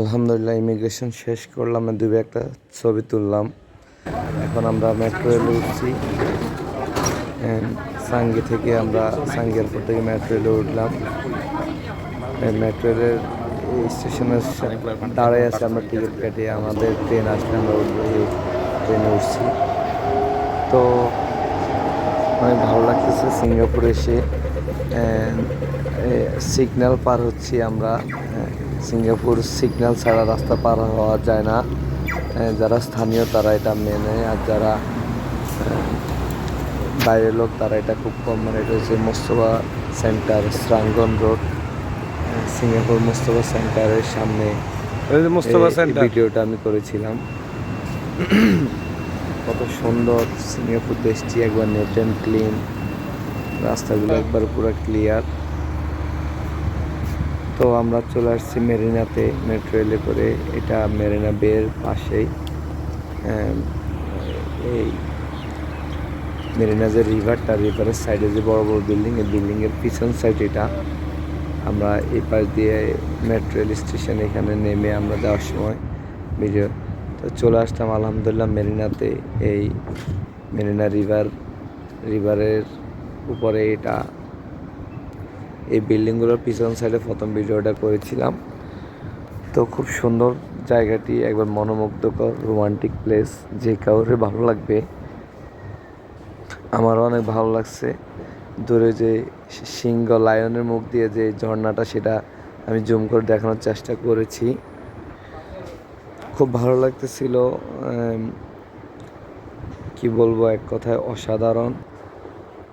আলহামদুলিল্লাহ ইমিগ্রেশন শেষ করলাম। দুবে একটা ছবি তুললাম। এখন আমরা মেট্রো রেলে উঠছি। সাঙ্গি থেকে আমরা সাঙ্গি এয়ারপোর্ট থেকে মেট্রো রেলে উঠলাম। মেট্রো রেলের স্টেশনের দাঁড়ায় আছে আমরা টিকিট কেটে আমাদের ট্রেন আসলে আমরা ট্রেনে উঠছি। তো অনেক ভালো লাগতেছে সিঙ্গাপুরে এসে। সিগন্যাল পার হচ্ছি আমরা। সিঙ্গাপুর সিগন্যাল ছাড়া রাস্তা পার হওয়া যায় না। যারা স্থানীয় তারা এটা মেনে আর যারা বাইরের লোক তারা এটা খুব কম মানে এটা হচ্ছে Mustafa centre Serangoon road. Singapore Mustafa সেন্টারের সামনে মোস্তফা সেন্টার। ভিডিওটা আমি করেছিলাম। কত সুন্দর সিঙ্গাপুর দেশটি একবার নেট অ্যান্ড ক্লিন রাস্তাগুলো একবার পুরো ক্লিয়ার তো আমরা চলে আসছি মেরিনাতে মেট্রো রেলে করে। এটা মেরিনা বের পাশেই। এই মেরিনা যে রিভারটা রিভারের সাইডে যে বড় বড় বিল্ডিং এই বিল্ডিংয়ের পিছন সাইড এটা। আমরা এই পাশ দিয়ে মেট্রো রেল স্টেশন এখানে নেমে আমরা যাওয়ার সময় ভিডিও তো চলে আসলাম, আলহামদুলিল্লাহ, মেরিনাতে। এই মেরিনা রিভার রিভারের উপরে এটা এই বিল্ডিংগুলোর পিছন সাইডে প্রথম ভিডিওটা করেছিলাম। তো খুব সুন্দর জায়গাটি, একবার মনোমুগ্ধকর রোমান্টিক প্লেস যে কাউরে ভালো লাগবে। আমারও অনেক ভালো লাগছে। দূরে যে সিংহ লায়নের মুখ দিয়ে যে ঝর্ণাটা, সেটা আমি জুম করে দেখানোর চেষ্টা করেছি। খুব ভালো লাগতেছিল কি বলব, এক কথায় অসাধারণ।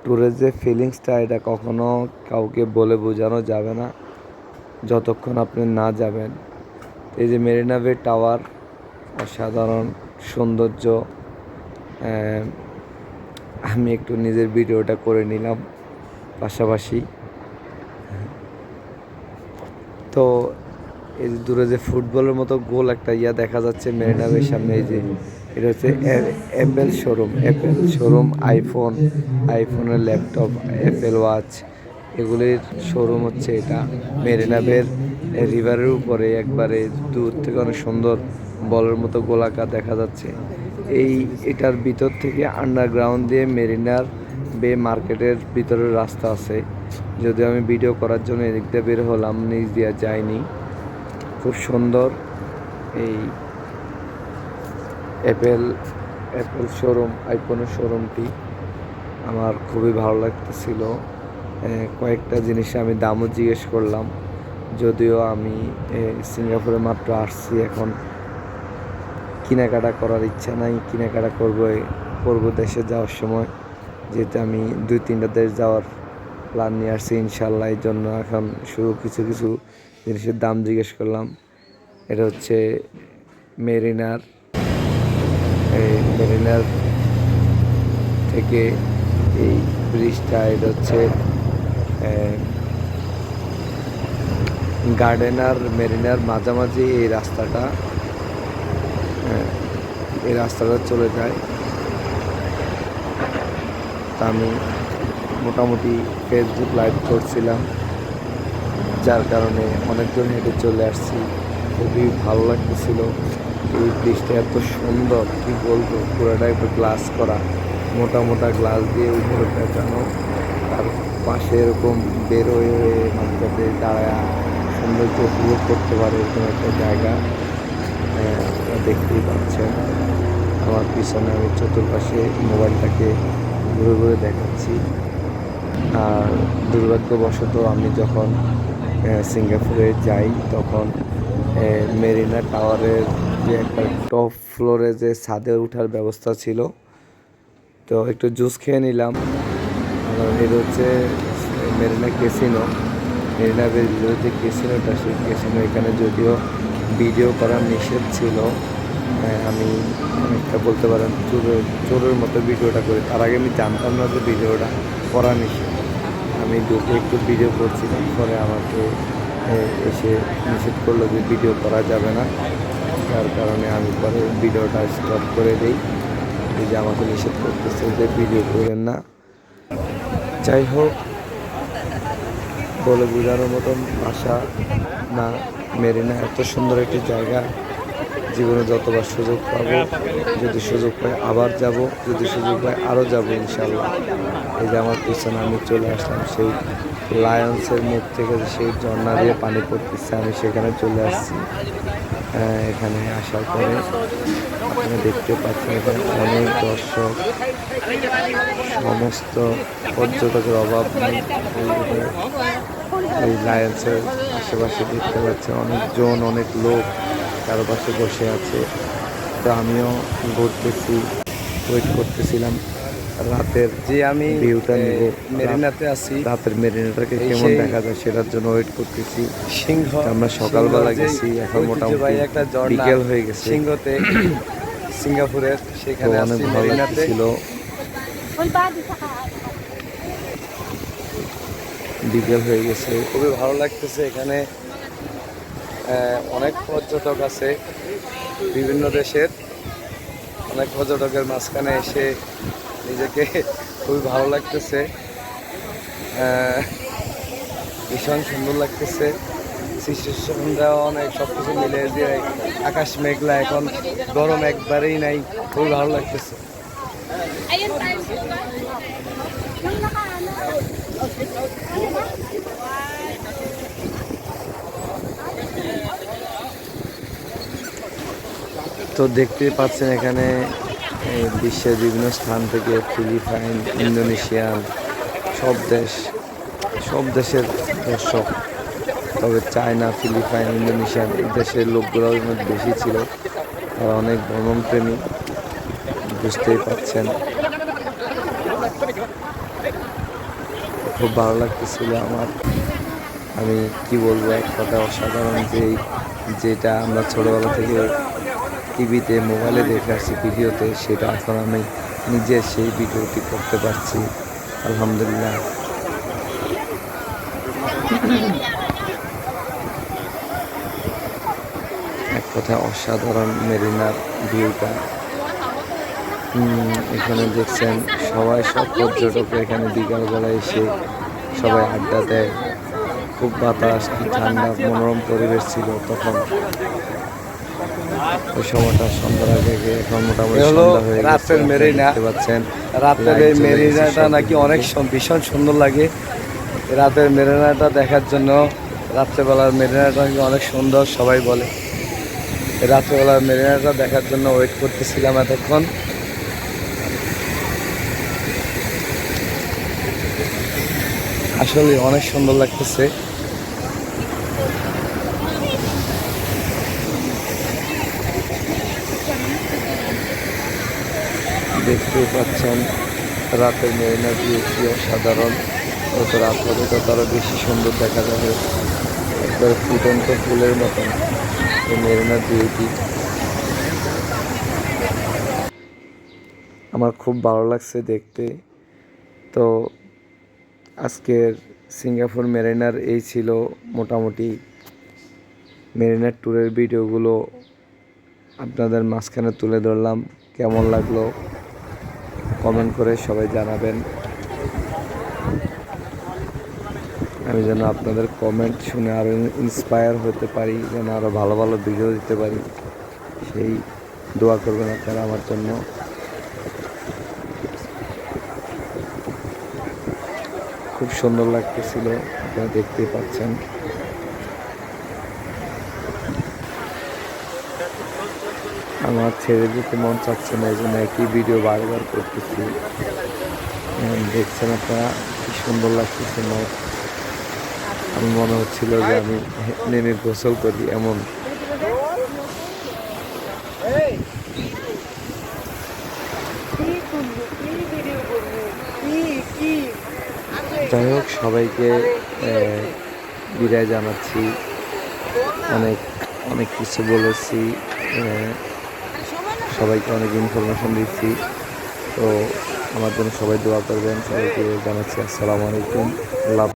ট্যুরের যে ফিলিংসটা এটা কখনো কাউকে বলে বোঝানো যাবে না। যতক্ষণ আপনি না যাবেন। এই যে মেরিনা বে টাওয়ার, অসাধারণ সৌন্দর্য। আমি একটু নিজের ভিডিওটা করে নিলাম পাশাপাশি। তো, এই যে দূরে যে ফুটবলের মতো গোল একটা ইয়া দেখা যাচ্ছে মেরিনাবের সামনে, এই যে এটা হচ্ছে Apple showroom Apple showroom iPhone আইফোনের ল্যাপটপ অ্যাপেল ওয়াচ এগুলির শোরুম হচ্ছে এটা। মেরিনাবের রিভারের উপরে একবারে দূর থেকে অনেক সুন্দর বলের মতো গোলাকার দেখা যাচ্ছে। এই এটার ভিতর থেকে আন্ডারগ্রাউন্ড দিয়ে মেরিনার বে মার্কেটের ভিতরের রাস্তা আছে। যদিও আমি ভিডিও করার জন্য এদিক দিয়ে বের হলাম নিজ দিয়ে যাইনি। খুব সুন্দর এই অ্যাপেল অ্যাপেল শোরুম আইফোনের শোরুমটি আমার খুবই ভালো লাগতেছিল। কয়েকটা জিনিসে আমি দামও জিজ্ঞেস করলাম, যদিও আমি সিঙ্গাপুরে মাত্র আসছি এখন। কেনাকাটা করার ইচ্ছা নাই, কেনাকাটা করব করব দেশে যাওয়ার সময়। যেহেতু আমি দুই তিনটা দেশ যাওয়ার প্ল্যান নিয়ে আসছি ইনশাল্লাহ এই জন্য এখন শুধু কিছু কিছু জিনিসের দাম জিজ্ঞেস করলাম। এটা হচ্ছে মেরিনার মেরিনার থেকে এই ব্রিজটা এটা হচ্ছে গার্ডেনার মেরিনার মাঝামাঝি এই রাস্তাটা এই রাস্তাটা চলে যায়। তা আমি মোটামুটি ফেসবুক লাইভ করছিলাম, যার কারণে অনেকজন হেঁটে চলে আসছি, খুবই ভালো লাগতেছিল। এই ব্রিজটা এত সুন্দর, কি বলব? পুরোটা একটু গ্লাস করা। মোটা মোটা গ্লাস দিয়ে উপরে পেঁচানো। তার পাশে এরকম বেরোয় হয়ে হয়ে মাঝখানে দাঁড়ায়, সৌন্দর্য উপভোগ করতে পারে এরকম একটা জায়গা। আপনারা দেখতেই পাচ্ছেন। আমার পিছনে আমি চতুর্পাশে মোবাইলটাকে ঘুরে ঘুরে দেখাচ্ছি। আর দুর্ভাগ্যবশত আমি যখন সিঙ্গাপুরে যাই, তখন মেরিনা টাওয়ারের যে একটা টপ ফ্লোরে যে ছাদে ওঠার ব্যবস্থা ছিল। তো একটু জুস খেয়ে নিলাম। আর এটা হচ্ছে মেরিনা কেসিনো মেরিনা যে কেসিনোটা সেই কেসিনো এখানে যদিও ভিডিও করা নিষেধ ছিল। আহ, আমি অনেকটা বলতে পারেন চোরের চোরের মতো ভিডিওটা করি। তার আগে আমি জানতাম না যে ভিডিওটা করা নিষেধ। আমি ঢুকে একটু ভিডিও করছিলাম। পরে আমাকে এসে নিষেধ করল যে ভিডিও করা যাবে না। যার কারণে আমি পরে ভিডিওটা স্টপ করে দিই। এই যে আমাকে নিষেধ করতেছে যে ভিডিও করেন না। যাই হোক, বলে বোঝানোর মতন ভাষা না, মেরিনা এত সুন্দর একটি জায়গা। জীবনে যতবার সুযোগ পাবো, যদি সুযোগ পাই আবার যাব, যদি সুযোগ পাই আরও যাব ইনশাল্লাহ এই যে আমার পিছনে আমি চলে আসলাম, সেই লায়ন্সের মুখ থেকে সেই ঝর্ণা দিয়ে পানি পড়তেছে, আমি সেখানে চলে আসছি। এখানে আসার পরে আপনি দেখতে পাচ্ছেন এখানে অনেক দর্শক। সমস্ত পর্যটকের অভাব এই লায়ন্সের আশেপাশে দেখতে পাচ্ছেন অনেকজন, অনেক লোক কারও পাশে বসে আছে। তো আমিও ঘুরতেছি ওয়েট করতেছিলাম। রাতের যে আমি ভিউটা নিব। মেরিনাতে আছি। রাতের মেরিনাটাকে কেমন দেখা যায় সেটার জন্য ওয়েট করতেছি। সিংহ আমরা সকালবেলা গেছি এখন মোটামুটি একটা বিকেল হয়ে গেছে। সিংহতে সিঙ্গাপুরের সেখানে অনেক ভালো ছিল বিকেল হয়ে গেছে। খুবই ভালো লাগতেছে এখানে। অনেক পর্যটক আছে বিভিন্ন দেশের। অনেক পর্যটকের মাঝখানে এসে নিজেকে খুবই ভালো লাগতেছে ভীষণ সুন্দর লাগতেছে সিচুয়েশনটা অনেক সব কিছু মিলে যে আকাশ মেঘলা, এখন গরম একবারেই নাই, খুবই ভালো লাগতেছে. তো দেখতেই পাচ্ছেন এখানে বিশ্বের বিভিন্ন স্থান থেকে ফিলিপাইন ইন্দোনেশিয়ান সব দেশ, সব দেশের দর্শক। তবে চায়না, ফিলিপাইন ইন্দোনেশিয়ান এই দেশের লোকগুলো অনেক বেশি ছিল। তারা অনেক ভ্রমণপ্রেমী, বুঝতেই পাচ্ছেন খুব ভালো লাগতেছিল আমার। আমি কি বলব, এক কথা অসাধারণ যে, যেটা আমরা ছোটোবেলা থেকে টিভিতে, মোবাইলে দেখে আসছি, ভিডিওতে, সেটা এখন আমি নিজে সেই ভিডিওটি করতে পারছি। আলহামদুলিল্লাহ। এক কথা অসাধারণ মেরিনার ভিউটা। এখানে দেখছেন সবাই, সব পর্যটক এখানে বিকালবেলা এসে সবাই আড্ডা দেয়। খুব বাতাস ঠান্ডা, মনোরম পরিবেশ ছিল তখন। ওই সময়টা সন্ধ্যার আগে এখন মোটামুটি সন্ধ্যা হয়ে রাতের মেরিনা। দেখতে পাচ্ছেন। রাতের এই মেরিনাটা নাকি অনেক ভীষণ সুন্দর লাগে। রাতের মেরিনাটা দেখার জন্য রাত্রেবেলার মেরিনাটা নাকি অনেক সুন্দর সবাই বলে। রাত্রেবেলার মেরিনাটা দেখার জন্য ওয়েট করতেছিলাম এতক্ষণ। আসলে অনেক সুন্দর লাগতেছে। দেখতেই পাচ্ছেন, রাতের মেরিনা ভিউ কি অসাধারণ। যত রাত হবে তত আরও বেশি সুন্দর দেখা যাবে। একবারে ফুটন্ত ফুলের মতন এই মেরিনার ভিউটি আমার খুব ভালো লাগছে দেখতে। তো আজকের সিঙ্গাপুর মেরিনার এই ছিল মোটামুটি মেরিনার ট্যুরের ভিডিওগুলো আপনাদের মাঝখানে তুলে ধরলাম, কেমন লাগল? কমেন্ট করে সবাই জানাবেন। আমি যেন আপনাদের কমেন্ট শুনে আরও ইন্সপায়ার হতে পারি, যেন আরও ভালো ভালো ভিডিও দিতে পারি। সেই দোয়া করবেন আপনারা আমার জন্য। খুব সুন্দর লাগতেছিল, আপনারা দেখতেই পাচ্ছেন। আমার ছেড়ে দিতে মন চাচ্ছে না এই জন্য একই ভিডিও বারবার করতেছি। দেখছেন আপনারা কি সুন্দর লাগতেছে আমার। আমার মনে হচ্ছিল যে আমি নেমে গোসল করি এমন। যাই হোক, সবাইকে বিদায় জানাচ্ছি। অনেক অনেক কিছু বলেছি সবাইকে অনেক ইনফরমেশন দিচ্ছি। তো আমার জন্য সবাই দোয়া করবেন, সবাইকে জানাচ্ছি। আসসালামু আলাইকুম। আল্লাহ